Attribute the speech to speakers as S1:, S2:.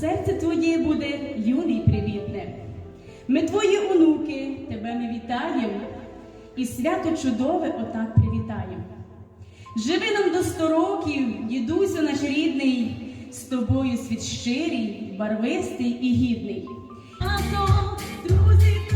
S1: серце твоє буде юний привітне. Ми твої онуки, тебе ми вітаємо, і свято чудове отак привітаємо. Живи нам до сто років, дідусю наш рідний, з тобою світ щирий, барвистий і гідний. А то друзі!